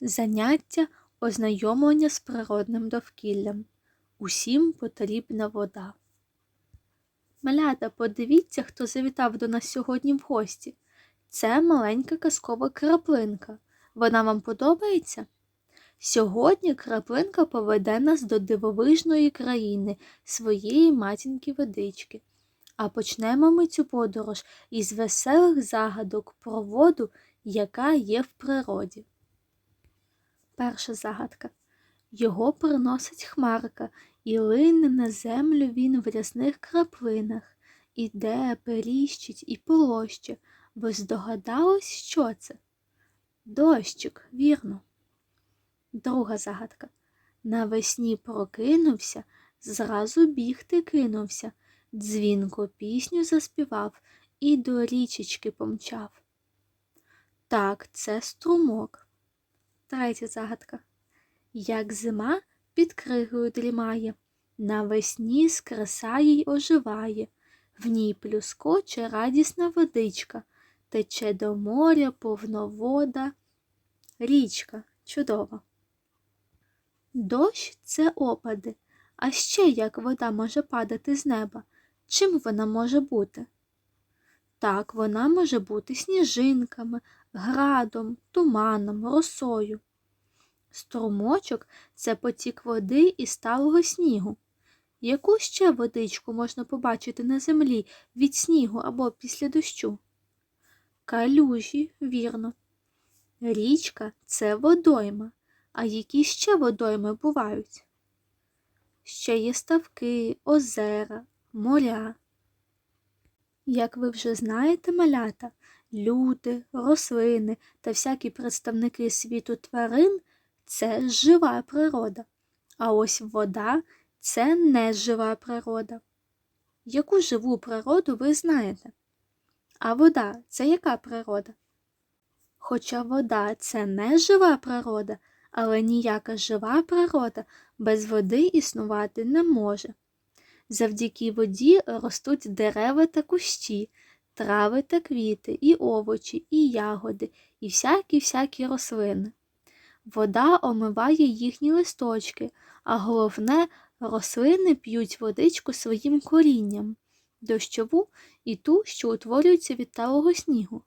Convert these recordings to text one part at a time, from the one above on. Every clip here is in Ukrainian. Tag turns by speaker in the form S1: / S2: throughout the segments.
S1: Заняття ознайомлення з природним довкіллям. Усім потрібна вода. Малята, подивіться, хто завітав до нас сьогодні в гості. Це маленька казкова краплинка. Вона вам подобається? Сьогодні краплинка поведе нас до дивовижної країни своєї матінки водички. А почнемо ми цю подорож із веселих загадок про воду, яка є в природі. Перша загадка. Його приносить хмарка, і лине на землю він в рясних краплинах, іде, періщить і полоще. Ви здогадались, що це? Дощик, вірно. Друга загадка. Навесні прокинувся, зразу бігти кинувся, дзвінко пісню заспівав і до річечки помчав. Так, це струмок. Третя загадка. Як зима під кригою дрімає, навесні скресає й оживає, в ній плюскоче радісна водичка, тече до моря повновода, річка чудова. Дощ це опади, а ще як вода може падати з неба. Чим вона може бути? Так, вона може бути сніжинками, градом, туманом, росою. Струмочок це потік води і сталого снігу. Яку ще водичку можна побачити на землі від снігу або після дощу? Калюжі, вірно. Річка це водойма. А які ще водойми бувають? Ще є ставки, озера, моря. Як ви вже знаєте, малята, люди, рослини та всякі представники світу тварин це жива природа, а ось вода це нежива природа. Яку живу природу ви знаєте? А вода це яка природа? Хоча вода це не жива природа, але ніяка жива природа без води існувати не може. Завдяки воді ростуть дерева та кущі, трави та квіти, і овочі, і ягоди, і всякі всякі рослини. Вода омиває їхні листочки, а головне, рослини п'ють водичку своїм корінням, дощову і ту, що утворюється від талого снігу.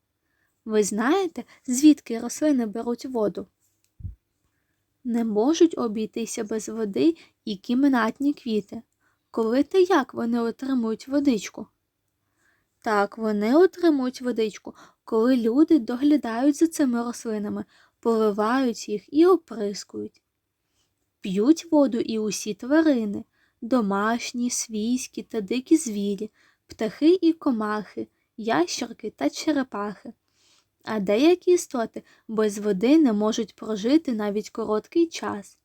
S1: Ви знаєте, звідки рослини беруть воду? Не можуть обійтися без води і кімнатні квіти. Коли та як вони отримують водичку? Так, вони отримують водичку, коли люди доглядають за цими рослинами, поливають їх і оприскують. П'ють воду і усі тварини домашні, свійські та дикі звірі, птахи і комахи, ящерки та черепахи. А деякі істоти без води не можуть прожити навіть короткий час.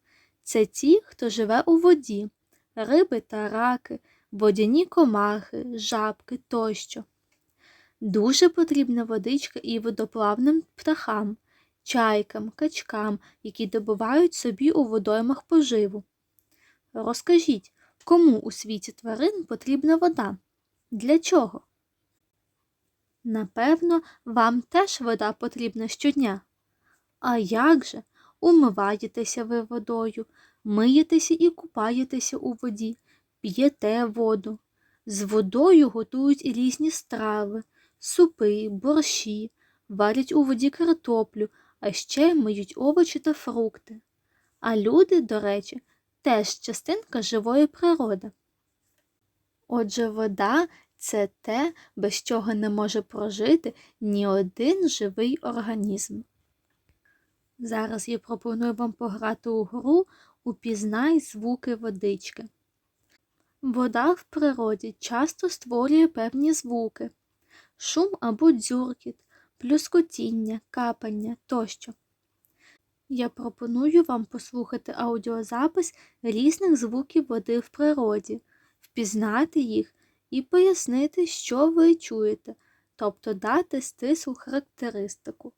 S1: Це ті, хто живе у воді, риби та раки, водяні комахи, жабки тощо. Дуже потрібна водичка і водоплавним птахам, чайкам, качкам, які добувають собі у водоймах поживу. Розкажіть, кому у світі тварин потрібна вода? Для чого? Напевно, вам теж вода потрібна щодня. А як же? Умиваєтеся ви водою, миєтеся і купаєтеся у воді, п'єте воду. З водою готують різні страви, супи, борщі, варять у воді картоплю, а ще миють овочі та фрукти. А люди, до речі, теж частинка живої природи. Отже, вода це те, без чого не може прожити ні один живий організм. Зараз я пропоную вам пограти у гру Упізнай звуки водички. Вода в природі часто створює певні звуки шум або дзюркіт, плюскотіння, капання тощо. Я пропоную вам послухати аудіозапис різних звуків води в природі, впізнати їх і пояснити, що ви чуєте, тобто дати стислу характеристику.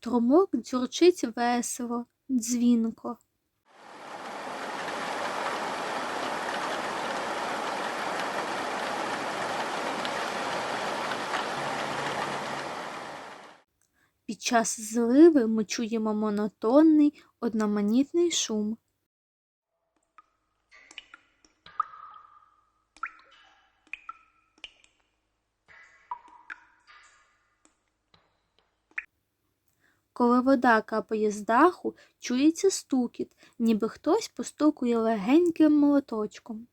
S1: струмок дзюрчить весело, дзвінко. Під час зливи ми чуємо монотонний одноманітний шум. Коли вода капає з даху, чується стукіт, ніби хтось постукує легеньким молоточком.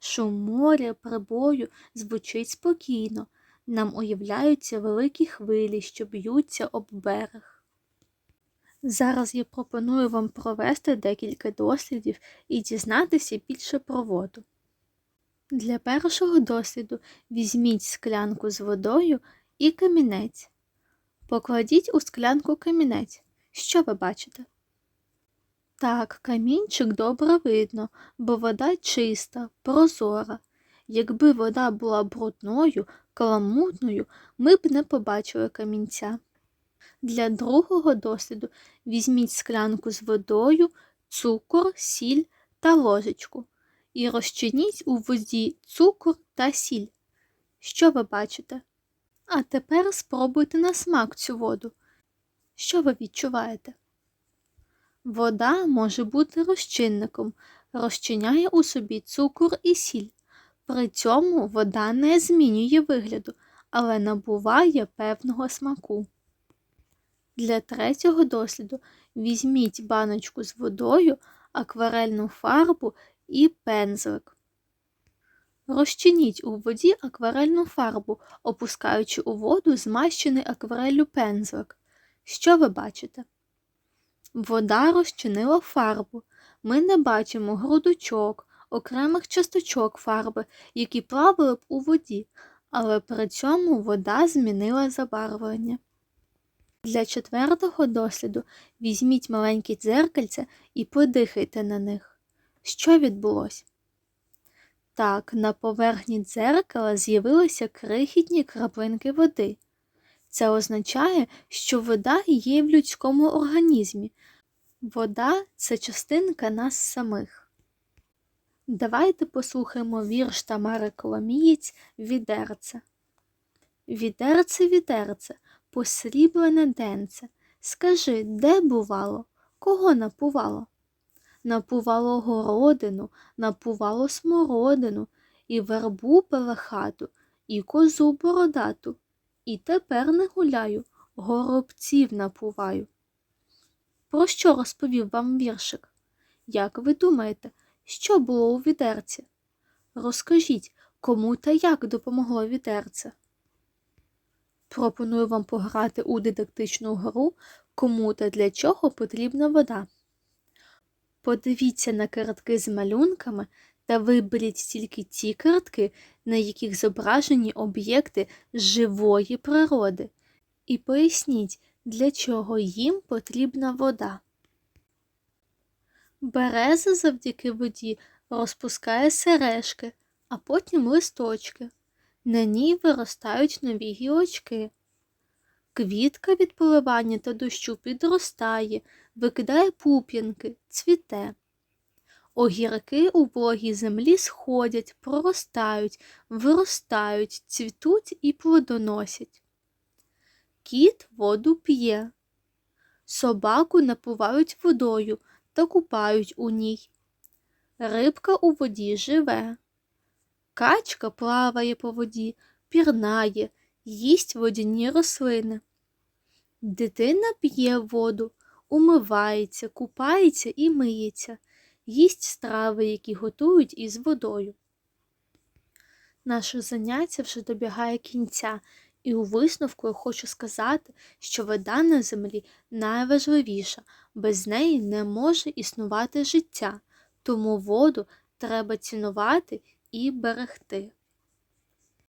S1: Шум моря, прибою звучить спокійно. Нам уявляються великі хвилі, що б'ються об берег. Зараз я пропоную вам провести декілька дослідів і дізнатися більше про воду. Для першого досліду візьміть склянку з водою і камінець. Покладіть у склянку камінець. Що ви бачите? Так, камінчик добре видно, бо вода чиста, прозора. Якби вода була брудною, каламутною, ми б не побачили камінця. Для другого досліду візьміть склянку з водою, цукор, сіль та ложечку і розчиніть у воді цукор та сіль. Що ви бачите? А тепер спробуйте на смак цю воду. Що ви відчуваєте? Вода може бути розчинником, розчиняє у собі цукор і сіль. При цьому вода не змінює вигляду, але набуває певного смаку. Для третього досліду візьміть баночку з водою, акварельну фарбу і пензлик. Розчиніть у воді акварельну фарбу, опускаючи у воду змащений аквареллю пензлик. Що ви бачите? Вода розчинила фарбу. Ми не бачимо грудочок, окремих часточок фарби, які плавали б у воді, але при цьому вода змінила забарвлення. Для четвертого досліду візьміть маленькі дзеркальця і подихайте на них. Що відбулося? Так, на поверхні дзеркала з'явилися крихітні краплинки води. Це означає, що вода є в людському організмі. Вода це частинка нас самих. Давайте послухаємо вірш Тамари Коломієць Відерце. Відерце, відерце, посріблене денце. Скажи, де бувало, кого напувало? Напувало городину, напувало смородину, і вербу пелехату, і козу бородату. І тепер не гуляю, горобців напуваю. Про що розповів вам віршик? Як ви думаєте, що було у відерці? Розкажіть, кому та як допомогло відерце? Пропоную вам пограти у дидактичну гру, кому та для чого потрібна вода. Подивіться на картки з малюнками та виберіть тільки ті картки, на яких зображені об'єкти живої природи, і поясніть, для чого їм потрібна вода. Береза завдяки воді розпускає сережки, а потім листочки. На ній виростають нові гілочки. Квітка від поливання та дощу підростає, викидає пуп'янки, цвіте. Огірки у вологій землі сходять, проростають, виростають, цвітуть і плодоносять. Кіт воду п'є. Собаку напувають водою та купають у ній. Рибка у воді живе. Качка плаває по воді, пірнає, їсть водяні рослини. Дитина п'є воду, умивається, купається і миється, їсть страви, які готують із водою. Наше заняття вже добігає кінця, і у висновку я хочу сказати, що вода на землі найважливіша, без неї не може існувати життя, тому воду треба цінувати і берегти.